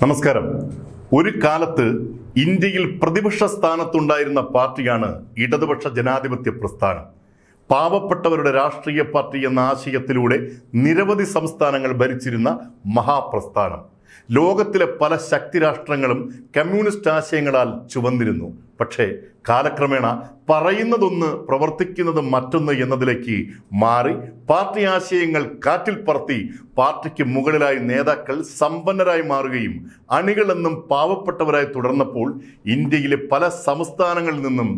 നമസ്കാരം. ഒരു കാലത്ത് ഇന്ത്യയിൽ പ്രതിപക്ഷ സ്ഥാനത്തുണ്ടായിരുന്ന പാർട്ടിയാണ് ഇടതുപക്ഷ ജനാധിപത്യ പ്രസ്ഥാനം. പാവപ്പെട്ടവരുടെ രാഷ്ട്രീയ പാർട്ടി എന്ന ആശയത്തിലൂടെ നിരവധി സംസ്ഥാനങ്ങൾ ഭരിച്ചിരുന്ന മഹാപ്രസ്ഥാനം. ലോകത്തിലെ പല ശക്തി രാഷ്ട്രങ്ങളും കമ്മ്യൂണിസ്റ്റ് ആശയങ്ങളാൽ ചുവന്നിരുന്നു. പക്ഷേ കാലക്രമേണ പറയുന്നതൊന്ന് പ്രവർത്തിക്കുന്നത് മറ്റൊന്ന് എന്നതിലേക്ക് മാറി പാർട്ടി ആശയങ്ങൾ കാറ്റിൽ പറത്തി പാർട്ടിക്ക് മുകളിലായി നേതാക്കൾ സമ്പന്നരായി മാറുകയും അണികളെന്നും പാവപ്പെട്ടവരായി തുടർന്നപ്പോൾ ഇന്ത്യയിലെ പല സംസ്ഥാനങ്ങളിൽ നിന്നും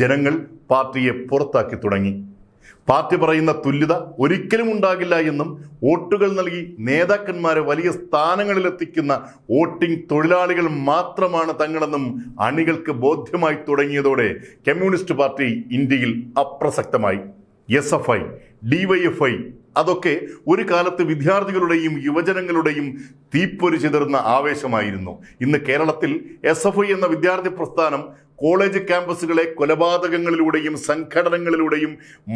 ജനങ്ങൾ പാർട്ടിയെ പുറത്താക്കി തുടങ്ങി. പാർട്ടി പറയുന്ന തുല്യത ഒരിക്കലും ഉണ്ടാകില്ല എന്നും വോട്ടുകൾ നൽകി നേതാക്കന്മാരെ വലിയ സ്ഥാനങ്ങളിൽ എത്തിക്കുന്ന വോട്ടിംഗ് തൊഴിലാളികൾ മാത്രമാണ് തങ്ങളെന്നും അണികൾക്ക് ബോധ്യമായി തുടങ്ങിയതോടെ കമ്മ്യൂണിസ്റ്റ് പാർട്ടി ഇന്ത്യയിൽ അപ്രസക്തമായി. എസ് എഫ് ഐ ഡിവൈഎഫ്ഐ അതൊക്കെ ഒരു കാലത്ത് വിദ്യാർത്ഥികളുടെയും യുവജനങ്ങളുടെയും തീപ്പൊരി ചിതറുന്ന ആവേശമായിരുന്നു. ഇന്ന് കേരളത്തിൽ എസ് എഫ് ഐ എന്ന വിദ്യാർത്ഥി പ്രസ്ഥാനം കോളേജ് ക്യാമ്പസുകളെ കൊലപാതകങ്ങളിലൂടെയും സംഘടനകളിലൂടെയും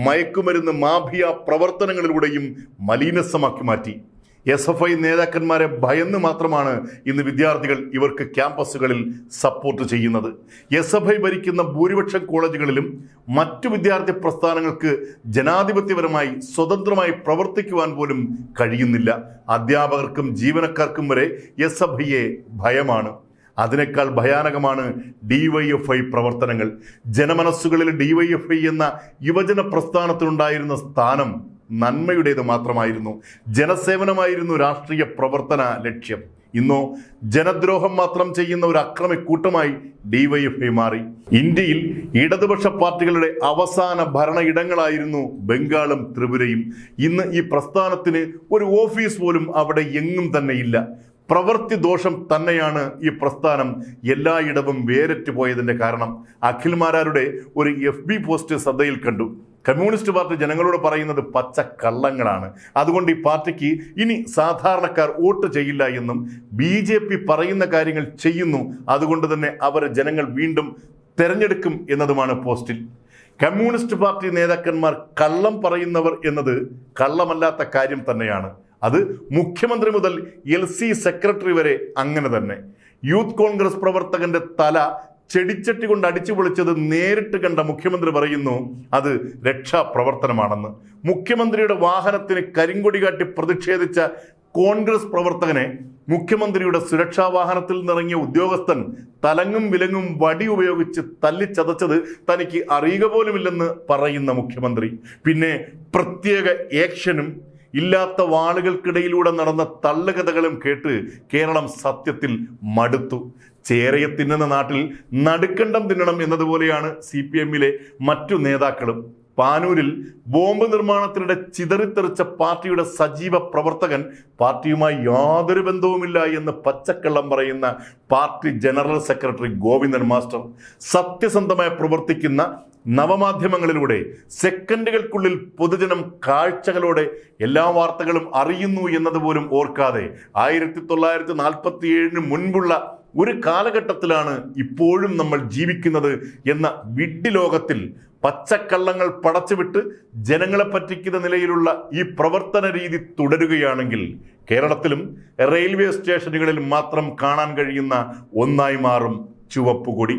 മയക്കുമരുന്ന് മാഫിയ പ്രവർത്തനങ്ങളിലൂടെയും മലീനസമാക്കി മാറ്റി. എസ് എഫ് ഐ നേതാക്കന്മാരെ ഭയന്ന് മാത്രമാണ് ഇന്ന് വിദ്യാർത്ഥികൾ ഇവർക്ക് ക്യാമ്പസുകളിൽ സപ്പോർട്ട് ചെയ്യുന്നത്. എസ് എഫ് ഐ ഭരിക്കുന്ന ഭൂരിപക്ഷം കോളേജുകളിലും മറ്റു വിദ്യാർത്ഥി പ്രസ്ഥാനങ്ങൾക്ക് ജനാധിപത്യപരമായി സ്വതന്ത്രമായി പ്രവർത്തിക്കുവാൻ പോലും കഴിയുന്നില്ല. അധ്യാപകർക്കും ജീവനക്കാർക്കും വരെ എസ് എഫ് ഐയെ ഭയമാണ്. അതിനേക്കാൾ ഭയാനകമാണ് ഡിവൈഎഫ്ഐ പ്രവർത്തനങ്ങൾ. ജനമനസ്സുകളിൽ ഡിവൈഎഫ്ഐ എന്ന യുവജന പ്രസ്ഥാനത്തിനുണ്ടായിരുന്ന സ്ഥാനം നന്മയുടേത് മാത്രമായിരുന്നു. ജനസേവനമായിരുന്നു രാഷ്ട്രീയ പ്രവർത്തന ലക്ഷ്യം. ഇന്നോ ജനദ്രോഹം മാത്രം ചെയ്യുന്ന ഒരു അക്രമി കൂട്ടമായി ഡിവൈഎഫ്ഐ മാറി. ഇന്ത്യയിൽ ഇടതുപക്ഷ പാർട്ടികളുടെ അവസാന ഭരണ ഇടങ്ങളായിരുന്നു ബംഗാളും ത്രിപുരയും. ഇന്ന് ഈ പ്രസ്ഥാനത്തിന് ഒരു ഓഫീസ് പോലും അവിടെ എങ്ങും തന്നെ ഇല്ല. പ്രവൃത്തി ദോഷം തന്നെയാണ് ഈ പ്രസ്ഥാനം എല്ലായിടവും വേരറ്റ് പോയതിന്റെ കാരണം. അഖിൽമാരാരുടെ ഒരു എഫ് ബി പോസ്റ്റ് ശ്രദ്ധയിൽ കണ്ടു. കമ്മ്യൂണിസ്റ്റ് പാർട്ടി ജനങ്ങളോട് പറയുന്നത് പച്ച കള്ളങ്ങളാണ്. അതുകൊണ്ട് ഈ പാർട്ടിക്ക് ഇനി സാധാരണക്കാർ വോട്ട് ചെയ്യില്ല എന്നും ബി ജെ പി പറയുന്ന കാര്യങ്ങൾ ചെയ്യുന്നു. അതുകൊണ്ട് തന്നെ അവർ ജനങ്ങൾ വീണ്ടും തിരഞ്ഞെടുക്കും എന്നതുമാണ് പോസ്റ്റിൽ. കമ്മ്യൂണിസ്റ്റ് പാർട്ടി നേതാക്കന്മാർ കള്ളം പറയുന്നവർ എന്നത് കള്ളമല്ലാത്ത കാര്യം തന്നെയാണ്. അത് മുഖ്യമന്ത്രി മുതൽ എൽ സി സെക്രട്ടറി വരെ അങ്ങനെ തന്നെ. യൂത്ത് കോൺഗ്രസ് പ്രവർത്തകന്റെ തല ചെടിച്ചട്ടി കൊണ്ട് അടിച്ചു പൊളിച്ചത് നേരിട്ട് കണ്ട മുഖ്യമന്ത്രി പറയുന്നു അത് രക്ഷാപ്രവർത്തനമാണെന്ന്. മുഖ്യമന്ത്രിയുടെ വാഹനത്തിന് കരിങ്കൊടി കാട്ടി പ്രതിഷേധിച്ച കോൺഗ്രസ് പ്രവർത്തകനെ മുഖ്യമന്ത്രിയുടെ സുരക്ഷാ വാഹനത്തിൽ നിന്നിറങ്ങിയ ഉദ്യോഗസ്ഥൻ തലങ്ങും വിലങ്ങും വടി ഉപയോഗിച്ച് തല്ലിച്ചതച്ചത് തനിക്ക് അറിയുക പോലുമില്ലെന്ന് പറയുന്ന മുഖ്യമന്ത്രി. പിന്നെ പ്രത്യേക ഏക്ഷനും ഇല്ലാത്ത വാളുകൾക്കിടയിലൂടെ നടന്ന തള്ളുകഥകളും കേട്ട് കേരളം സത്യത്തിൽ മടുത്തു. ചേരയെ തിന്നുന്ന നാട്ടിൽ നടുക്കണ്ടം തിന്നണം എന്നതുപോലെയാണ് സി പി എമ്മിലെ മറ്റു നേതാക്കളും. പാനൂരിൽ ബോംബ് നിർമ്മാണത്തിനിടെ ചിതറിത്തെറിച്ച പാർട്ടിയുടെ സജീവ പ്രവർത്തകൻ പാർട്ടിയുമായി യാതൊരു ബന്ധവുമില്ല എന്ന് പച്ചക്കള്ളം പറയുന്ന party general secretary Govindan master സത്യസന്ധമായി പ്രവർത്തിക്കുന്ന നവമാധ്യമങ്ങളിലൂടെ സെക്കൻഡുകൾക്കുള്ളിൽ പൊതുജനം കാഴ്ചകളോടെ എല്ലാ വാർത്തകളും അറിയുന്നു എന്നതുപോലും ഓർക്കാതെ ആയിരത്തി തൊള്ളായിരത്തി നാൽപ്പത്തി ഏഴിന് മുൻപുള്ള ഒരു കാലഘട്ടത്തിലാണ് ഇപ്പോഴും നമ്മൾ ജീവിക്കുന്നത് എന്ന വിഡ്ഢി ലോകത്തിൽ പച്ചക്കള്ളങ്ങൾ പടച്ചുവിട്ട് ജനങ്ങളെ പറ്റിക്കുന്ന നിലയിലുള്ള ഈ പ്രവർത്തന രീതി തുടരുകയാണെങ്കിൽ കേരളത്തിലും റെയിൽവേ സ്റ്റേഷനുകളിൽ മാത്രം കാണാൻ കഴിയുന്ന ഒന്നായി മാറും ചുവപ്പുകൊടി